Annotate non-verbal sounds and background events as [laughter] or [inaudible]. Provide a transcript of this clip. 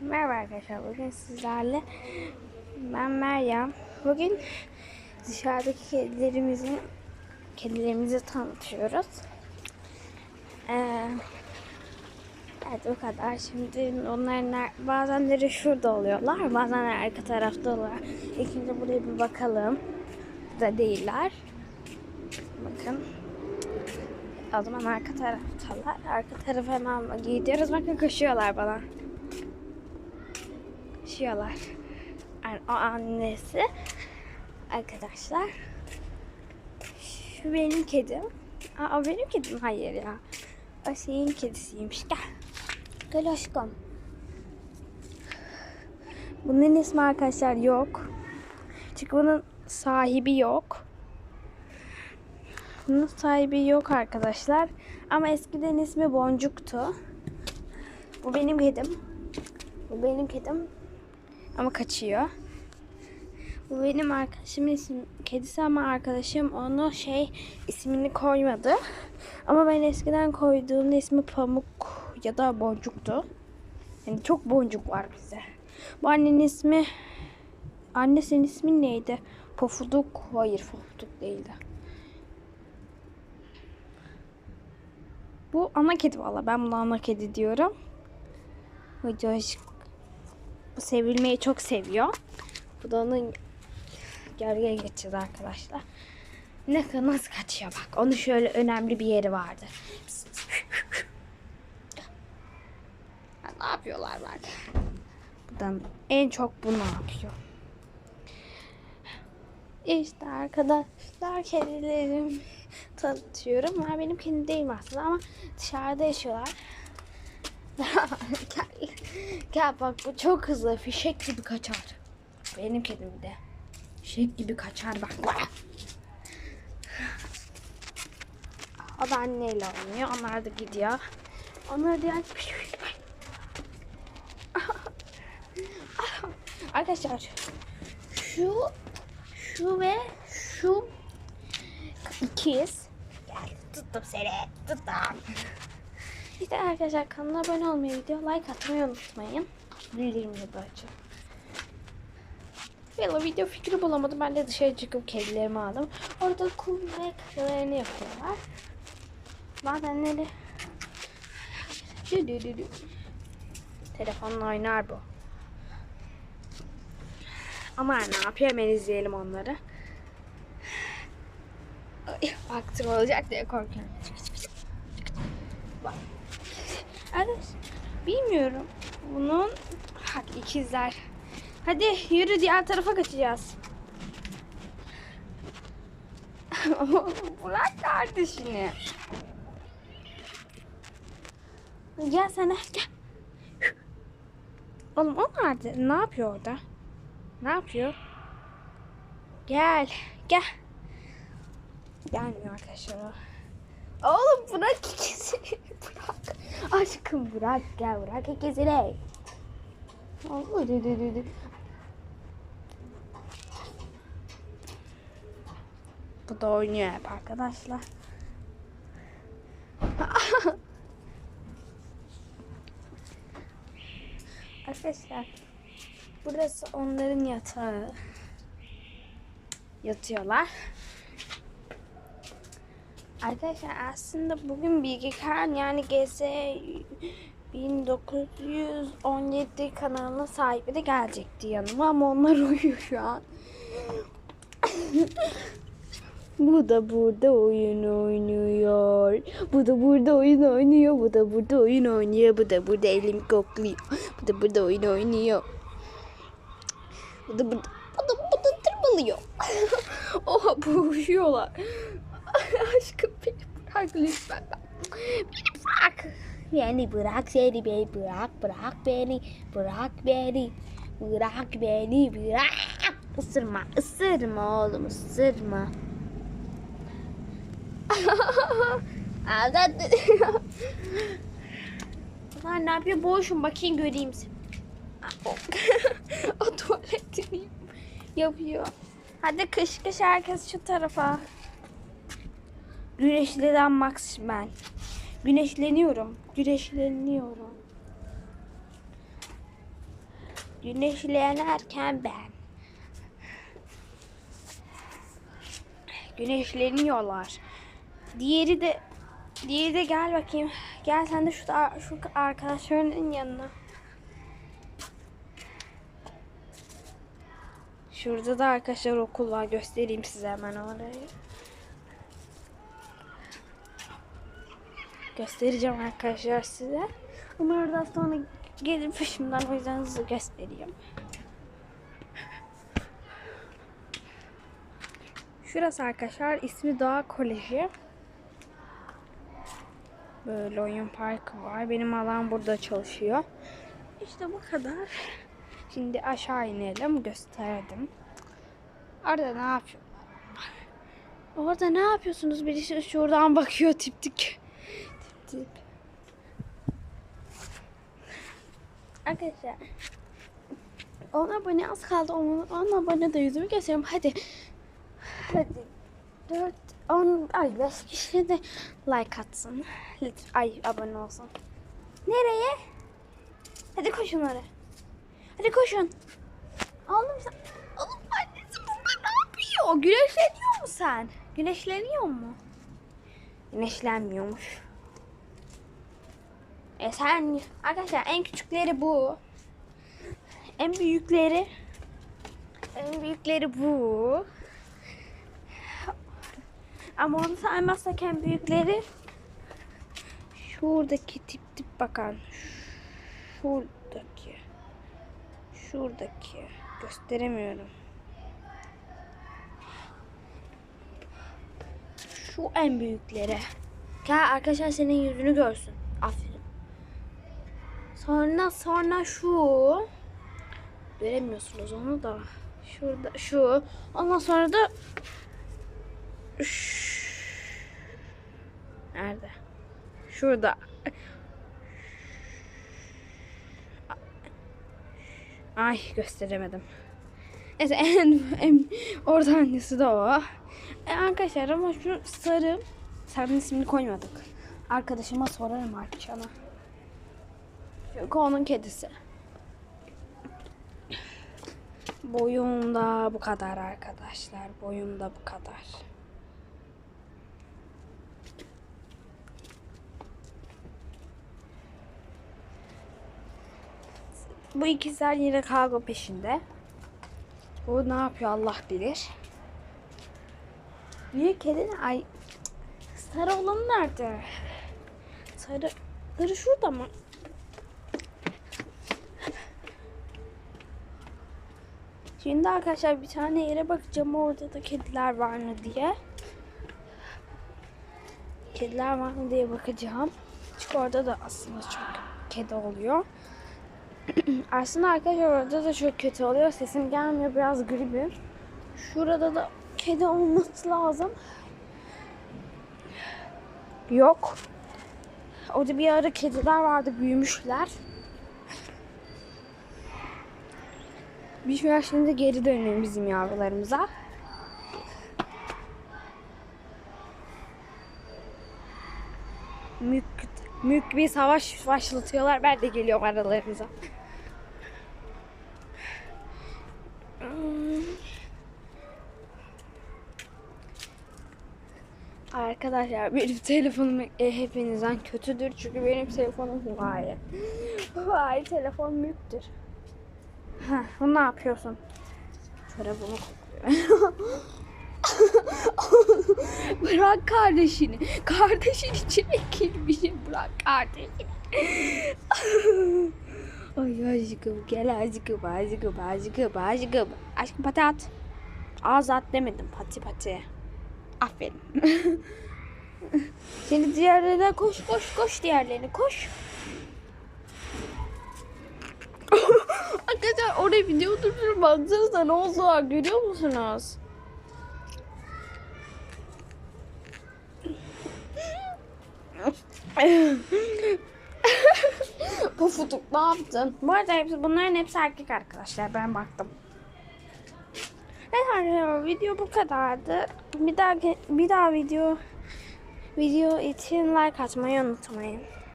Merhaba arkadaşlar. Bugün sizlerle ben Meryem. Bugün dışarıdaki kedilerimizin kedilerimizi tanıtıyoruz. Ee, evet bu kadar. Şimdi onların ner- bazenleri şurada oluyorlar. Bazen arka tarafta oluyorlar. İkinci buraya bir bakalım. Burada değiller. Bakın. O zaman arka taraftalar. Arka tarafa hemen gidiyoruz. Bakın koşuyorlar bana koşuyorlar. Yani o annesi arkadaşlar. Şu benim kedim. Aa, benim kedim. Hayır ya. O şeyin kedisiymiş. Gel. Gel aşkım. Bunun ismi arkadaşlar yok. Çünkü bunun sahibi yok. Bunun sahibi yok arkadaşlar. Ama eskiden ismi Boncuk'tu. Bu benim kedim. Bu benim kedim. Ama kaçıyor. Bu benim arkadaşımın isim, kedisi ama arkadaşım onu şey ismini koymadı. Ama ben eskiden koyduğumda ismi Pamuk ya da Boncuk'tu. Yani çok boncuk var bize. Bu annenin ismi annesinin ismi neydi? Pofuduk. Hayır Pofuduk değildi. Bu ana kedi valla. Ben buna ana kedi diyorum. Hoca bu sevilmeyi çok seviyor. Bu da onun gölge geçeceğiz arkadaşlar. Ne kadar nasıl kaçıyor bak. Onun şöyle önemli bir yeri vardı. Ya ne yapıyorlar bak. Buradan en çok bu ne yapıyor? İşte arkadaşlar kedilerim tanıtıyorum. Bunlar benim kedim değilim aslında ama dışarıda yaşıyorlar. [laughs] gel, bak bu çok hızlı fişek gibi kaçar. Benim kedim de. Fişek gibi kaçar bak. bak. O da anneyle oynuyor. Onlar da gidiyor. Onlar diğer Arkadaşlar şu şu ve şu ikiz gel tuttum seni tuttum. İşte arkadaşlar kanala abone olmayı, video like atmayı unutmayın. Bildirimleri de açın. Valla video fikri bulamadım. Ben de dışarı çıkıp kedilerimi aldım. Orada kum ve kakalarını yapıyorlar. Bazenleri Dü dü dü dü. Telefonla oynar bu. Ama ne yapıyor hemen izleyelim onları. Ay, Vaktim olacak diye korkuyorum. Bak. Evet. Bilmiyorum. Bunun bak ikizler. Hadi yürü diğer tarafa kaçacağız. [laughs] Bırak kardeşini. Gel sen gel. Oğlum o nerede? Ne yapıyor orada? Ne yapıyor? Gel. Gel. Gelmiyor arkadaşlar. Oğlum bırak ikisini bırak. Aşkım bırak gel bırak ikisini. Dı dı dı dı. Bu da oynuyor hep arkadaşlar. [laughs] arkadaşlar burası onların yatağı. Yatıyorlar. Arkadaşlar aslında bugün Bilgi Kağan yani GS 1917 kanalına sahibi de gelecekti yanıma ama onlar [laughs] uyuyor şu an. bu da burada oyun oynuyor. Bu da burada oyun oynuyor. Bu da burada oyun oynuyor. Bu da burada elimi kokluyor. Bu da burada oyun oynuyor. Bu da burada, bu da burada tırmalıyor. [laughs] Oha bu uyuyorlar. [laughs] Aşkım beni bırak lütfen. Beni bırak. Beni bırak seni beni bırak bırak beni bırak beni bırak beni bırak. Isırma ısırma oğlum ısırma. [laughs] Aldattı. Bunlar [laughs] ne yapıyor? Boğuşun bakayım göreyim seni. o tuvaletini yapıyor. Hadi kış kış herkes şu tarafa. Güneşlenen Max ben. Güneşleniyorum. Güneşleniyorum. Güneşlenirken ben. Güneşleniyorlar. Diğeri de diğeri de gel bakayım. Gel sen de şu, şu arkadaşlarının yanına. Şurada da arkadaşlar okul var. Göstereyim size hemen orayı. Göstereceğim arkadaşlar size. Ama oradan sonra gelir peşimden o yüzden size göstereyim. Şurası arkadaşlar ismi Doğa Koleji. Böyle oyun parkı var. Benim alan burada çalışıyor. İşte bu kadar. Şimdi aşağı inelim gösterdim. Orada ne yapıyorlar? Orada ne yapıyorsunuz? Birisi şuradan bakıyor tip tip. Arkadaşlar. 10 abone az kaldı. 10, 10 abone de yüzümü göstereyim. Hadi. Hadi. 4, 10, ay 5 kişi de like atsın. Lütfen. Ay abone olsun. Nereye? Hadi koşun oraya. Hadi koşun. Oğlum sen... Oğlum annesi burada ne yapıyor? Güneşleniyor mu sen? Güneşleniyor mu? Güneşlenmiyormuş. E sen... Arkadaşlar en küçükleri bu. En büyükleri... En büyükleri bu. Ama onu saymazsak en büyükleri... Şuradaki tip tip bakan. Şuradaki. Şuradaki. Gösteremiyorum. Şu en büyükleri. Gel arkadaşlar senin yüzünü görsün. Aferin. Sonra sonra şu. Göremiyorsunuz onu da. Şurada şu. Ondan sonra da. Nerede? Şurada. Ay gösteremedim. Neyse en, en orada hangisi de o. E, arkadaşlar ama şu sarı sarının ismini koymadık. Arkadaşıma sorarım artık ona. Çünkü onun kedisi. Boyum da bu kadar arkadaşlar. Boyum da bu kadar. Bu ikizler yine kargo peşinde. Bu ne yapıyor Allah bilir. Büyük kedi ne? Ay sarı olan nerede? Sarı, sarı şurada mı? Şimdi arkadaşlar bir tane yere bakacağım orada da kediler var mı diye. Kediler var mı diye bakacağım. Çünkü orada da aslında çok kedi oluyor. [clears throat] Aslında arkadaşlar orada da çok kötü oluyor. Sesim gelmiyor. Biraz gribim. Şurada da kedi olması lazım. Yok. Orada bir ara kediler vardı. Büyümüşler. Biz biraz şimdi geri dönelim bizim yavrularımıza. Mük, mük bir savaş başlatıyorlar. Ben de geliyorum aralarınıza. Arkadaşlar benim telefonum e, hepinizden kötüdür çünkü benim telefonum Huawei. [laughs] Huawei telefon mülktür. Heh, bunu ne yapıyorsun? Şöyle [laughs] bunu bırak kardeşini. Kardeşin içine girmişim. Bırak kardeşini. [laughs] Ay aşkım gel aşkım aşkım aşkım aşkım. Aşkım pati at. Ağız at demedim pati pati. Aferin. [laughs] Şimdi diğerlerine koş koş koş diğerlerine koş. Arkadaşlar oraya video durdurup baksanıza ne oldu görüyor musunuz? Pofuduk ne yaptın? Bu arada hepsi, bunların hepsi erkek arkadaşlar ben baktım. Evet arkadaşlar video bu kadardı. Bir daha bir daha video video için like atmayı unutmayın.